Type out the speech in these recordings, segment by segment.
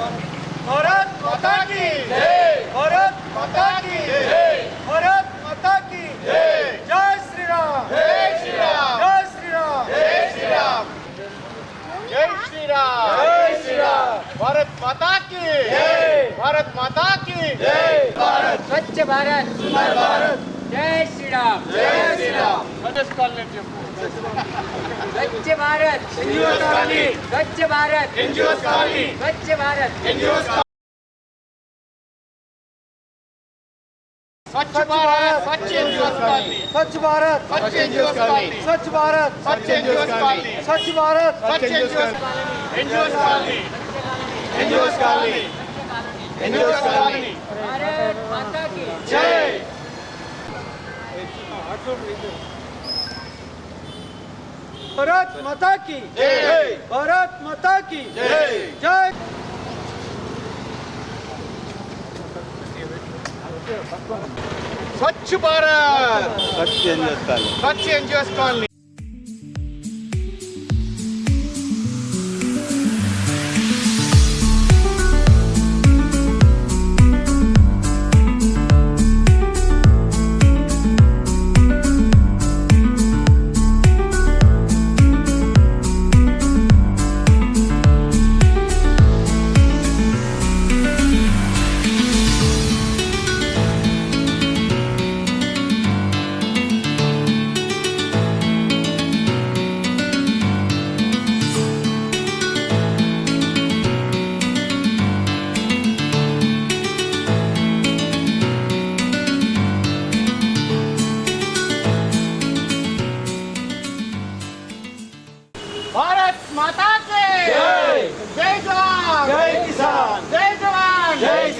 भारत माता की भारत माता की भारत माता की जय। श्री राम जय श्री राम जय श्री राम जय श्री राम जय श्री राम जय श्री राम भारत माता की भारत माता की जय। भारत। स्वच्छ भारत। सुंदर भारत जय श्री राम जय श्री राम कॉलेज स्वच्छ भारत। स्वच्छ भारत। स्वच्छ भारत। स्वच्छ भारत। स्वच्छ स्वच्छ भारत। स्वच्छ स्वच्छ भारत। स्वच्छ स्वच्छ भारत। भारत माता की। जय। భారత్ మాతా కి జై భారత్ మాతా కి జై జై స్వచ్ఛ భారత్ స్వచ్ఛ ఏం చేసుకోవాలి స్వచ్ఛ ఏం చేసుకోవాలి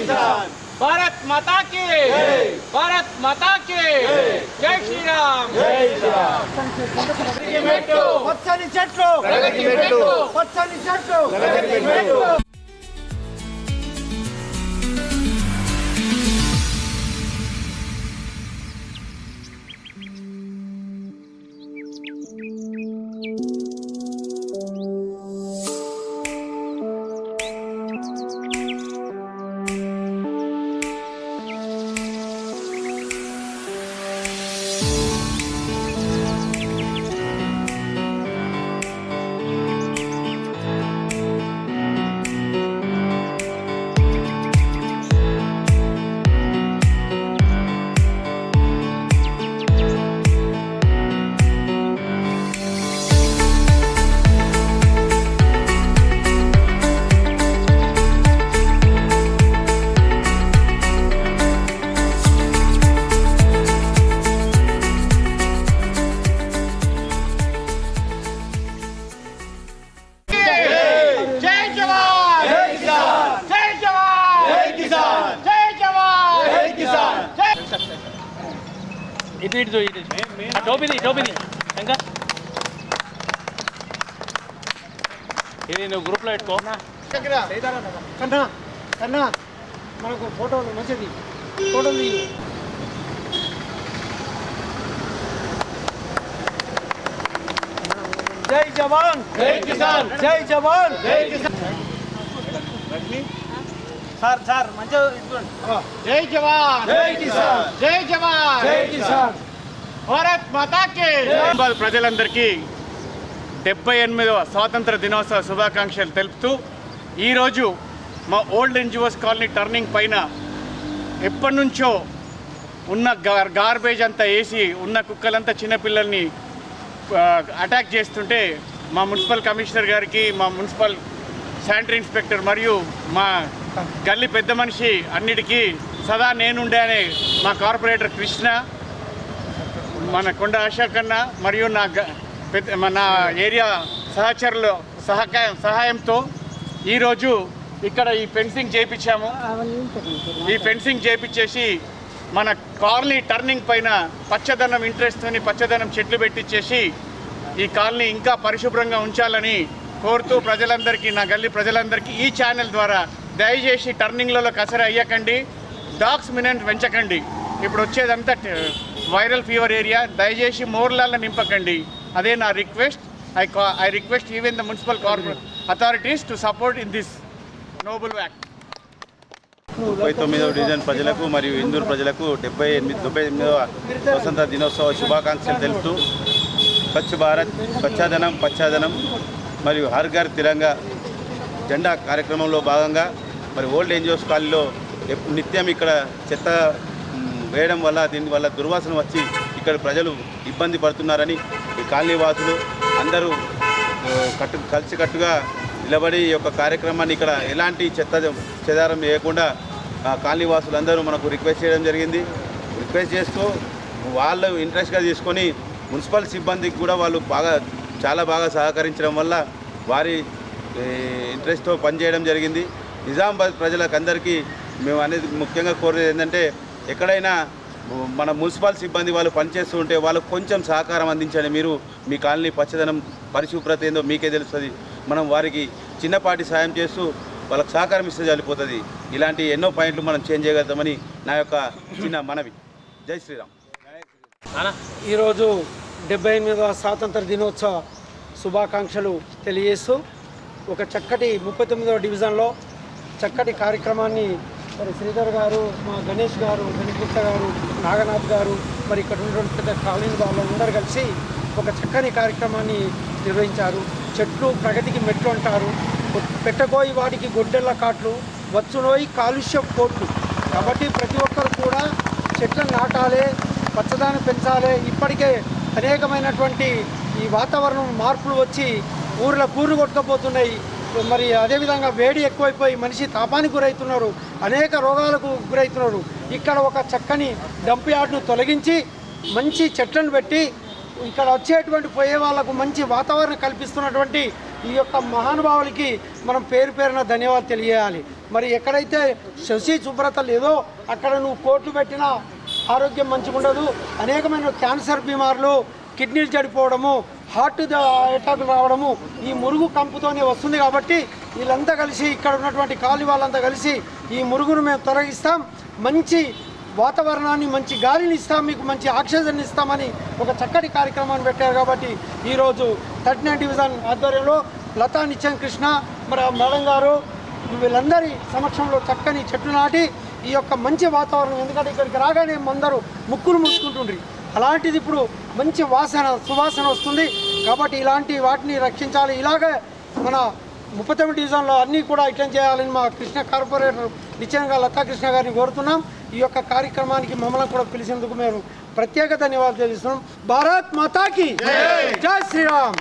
జవాన్ जय किसान భారత్ మాతా కి భారత్ మాతా కి జై శ్రీరామ్ జై శ్రీరామ్ మెట్టు పచ్చని చెట్లు ప్రగతి మెట్టు పచ్చని చెట్లు ఇటు ఇటు ఇటు టోపీది టోపీది ఇంకా ఇది నువ్వు గ్రూప్లో పెట్టుకో. కన్నా కన్నా. మనకు ఫోటోలు మంచిది. ఫోటోలు. జై జవాన్. జై కిసాన్. జై జవాన్. జై కిసాన్. సార్ సార్ మంచిగా. జై జవాన్. జై కిసాన్. జై భారత్ మాతాకి. ప్రజలందరికీ డెబ్బై ఎనిమిదవ స్వాతంత్ర దినోత్సవ శుభాకాంక్షలు తెలుపుతూ ఈరోజు మా ఓల్డ్ ఎన్జిఓస్ కాలనీ టర్నింగ్ పైన ఎప్పటి నుంచో ఉన్న గార్ గార్బేజ్ అంతా వేసి ఉన్న కుక్కలంతా చిన్నపిల్లల్ని అటాక్ చేస్తుంటే మా మున్సిపల్ కమిషనర్ గారికి మా మున్సిపల్ శానిటరీ ఇన్స్పెక్టర్ మరియు మా గల్లీ పెద్ద మనిషి అన్నిటికీ సదా నేనుండే అనే మా కార్పొరేటర్ కృష్ణ మన కొండ అశోక్ అన్న మరియు నా గ- పెద్ద మన ఏరియా సహచరులు సహకాయం సహాయంతో ఈరోజు ఇక్కడ ఈ ఫెన్సింగ్ చేయించాము ఈ ఫెన్సింగ్ చేయించేసి మన కాలనీ టర్నింగ్ పైన పచ్చదనం ఇంట్రెస్ట్తోని పచ్చదనం చెట్లు పెట్టించేసి ఈ కాలనీ ఇంకా పరిశుభ్రంగా ఉంచాలని కోరుతూ ప్రజలందరికీ నా గల్లీ ప్రజలందరికీ ఈ ఛానల్ ద్వారా దయచేసి టర్నింగ్లలో కసర అయ్యకండి డాగ్స్ మినెంట్ పెంచకండి ఇప్పుడు వచ్చేదంతా వైరల్ ఫీవర్ ఏరియా దయచేసి మోర్లాల నింపకండి. అదే నా request. I I request even the municipal corporate authorities to support in this noble act. ముప్పై తొమ్మిదవ డివిజన్ ప్రజలకు మరియు ఇందూరు ప్రజలకు డెబ్బై ఎనిమిది డెబ్బై ఎనిమిదవ స్వతంత్ర దినోత్సవ శుభాకాంక్షలు తెలుపుతూ స్వచ్ఛ భారత్ స్వచ్ఛాదనం పచ్చాదనం మరియు హర్ ఘర్ తిరంగా జెండా కార్యక్రమంలో భాగంగా మరి ఓల్డ్ ఏంజియోస్ కాలనీలో నిత్యం ఇక్కడ చెత్త వేయడం వల్ల దీని వల్ల దుర్వాసన వచ్చి ఇక్కడ ప్రజలు ఇబ్బంది పడుతున్నారని ఈ కాలనీ వాసులు అందరూ కట్టు కలిసికట్టుగా నిలబడి ఈ యొక్క కార్యక్రమాన్ని ఇక్కడ ఎలాంటి చెత్త చెదారం చేయకుండా ఆ, కాలనీ వాసులందరూ మనకు రిక్వెస్ట్ చేయడం జరిగింది. రిక్వెస్ట్ చేస్తూ వాళ్ళు ఇంట్రెస్ట్గా తీసుకొని మున్సిపల్ సిబ్బందికి కూడా వాళ్ళు బాగా చాలా బాగా సహకరించడం వల్ల వారి ఇంట్రెస్ట్తో పనిచేయడం జరిగింది. నిజామాబాద్ ప్రజలకు అందరికీ మేము అనేది ముఖ్యంగా కోరేది ఏంటంటే ఎక్కడైనా మన మున్సిపల్ సిబ్బంది వాళ్ళు పనిచేస్తూ ఉంటే వాళ్ళకు కొంచెం సహకారం అందించండి. మీరు మీ కాలనీ పచ్చదనం పరిశుభ్రత ఏందో మీకే తెలుస్తుంది. మనం వారికి చిన్నపాటి సాయం చేస్తూ వాళ్ళకు సహకారం ఇస్తే సరిపోతుంది. ఇలాంటి ఎన్నో పాయింట్లు మనం చేంజ్ చేయగలుగుతామని నా యొక్క చిన్న మనవి. జై శ్రీరామ్. ఈరోజు డెబ్బై ఎనిమిదవ స్వాతంత్ర దినోత్సవ శుభాకాంక్షలు తెలియజేస్తూ ఒక చక్కటి ముప్పై తొమ్మిదవ డివిజన్లో చక్కటి కార్యక్రమాన్ని మరి శ్రీధర్ గారు మా గణేష్ గారు గణిగుప్త గారు నాగనాథ్ గారు మరి ఇక్కడ ఉన్నటువంటి పెద్ద కాలనీ వాళ్ళు అందరూ కలిసి ఒక చక్కని కార్యక్రమాన్ని నిర్వహించారు. చెట్లు ప్రగతికి మెట్లు అంటారు. పెట్టబోయి వాటికి గొడ్డెళ్ళ కాట్లు వచ్చునోయి కాలుష్య కోట్లు. కాబట్టి ప్రతి ఒక్కరు కూడా చెట్లను నాటాలి పచ్చదాన్ని పెంచాలి. ఇప్పటికే అనేకమైనటువంటి ఈ వాతావరణం మార్పులు వచ్చి ఊర్ల కూర్లు కొట్టుకపోతున్నాయి. మరి అదేవిధంగా వేడి ఎక్కువైపోయి మనిషి తాపానికి గురవుతున్నారు అనేక రోగాలకు గురవుతున్నారు. ఇక్కడ ఒక చక్కని డంప్ యార్డ్ను తొలగించి మంచి చెట్లను పెట్టి ఇక్కడ వచ్చేటువంటి పోయే వాళ్ళకు మంచి వాతావరణం కల్పిస్తున్నటువంటి ఈ యొక్క మహానుభావులకి మనం పేరు పేరున ధన్యవాదాలు తెలియజేయాలి. మరి ఎక్కడైతే శశి శుభ్రత లేదో అక్కడ నువ్వు కోట్లు పెట్టినా ఆరోగ్యం మంచిగా ఉండదు అనేకమైన క్యాన్సర్ బీమార్లు కిడ్నీలు చెడిపోవడము హార్ట్ అటాక్ రావడము ఈ మురుగు కంపుతోనే వస్తుంది కాబట్టి వీళ్ళంతా కలిసి ఇక్కడ ఉన్నటువంటి కాలి వాళ్ళంతా కలిసి ఈ మురుగును మేము తొలగిస్తాం. మంచి వాతావరణాన్ని మంచి గాలిని ఇస్తాం. మీకు మంచి ఆక్సిజన్ ఇస్తామని ఒక చక్కటి కార్యక్రమాన్ని పెట్టారు కాబట్టి ఈరోజు థర్టీ నైన్ డివిజన్ ఆధ్వర్యంలో లతా నిత్యం కృష్ణ మరి మేడం గారు వీళ్ళందరి సమక్షంలో చక్కని చెట్లు నాటి ఈ యొక్క మంచి వాతావరణం. ఎందుకంటే ఇక్కడికి రాగానే అందరూ ముక్కులు మూసుకుంటుండ్రి. అలాంటిది ఇప్పుడు మంచి వాసన సువాసన వస్తుంది. కాబట్టి ఇలాంటి వాటిని రక్షించాలి. ఇలాగే మన ముప్పై తొమ్మిది డివిజన్లో అన్నీ కూడా ఇట్లా చేయాలని మా కృష్ణ కార్పొరేటర్ నిశ్చయంగా లతా కృష్ణ గారిని కోరుతున్నాం. ఈ యొక్క కార్యక్రమానికి మమ్మల్ని కూడా పిలిచినందుకు మేము ప్రత్యేక ధన్యవాదాలు తెలుస్తున్నాం. భారత్ మాతాకి జై శ్రీరామ్.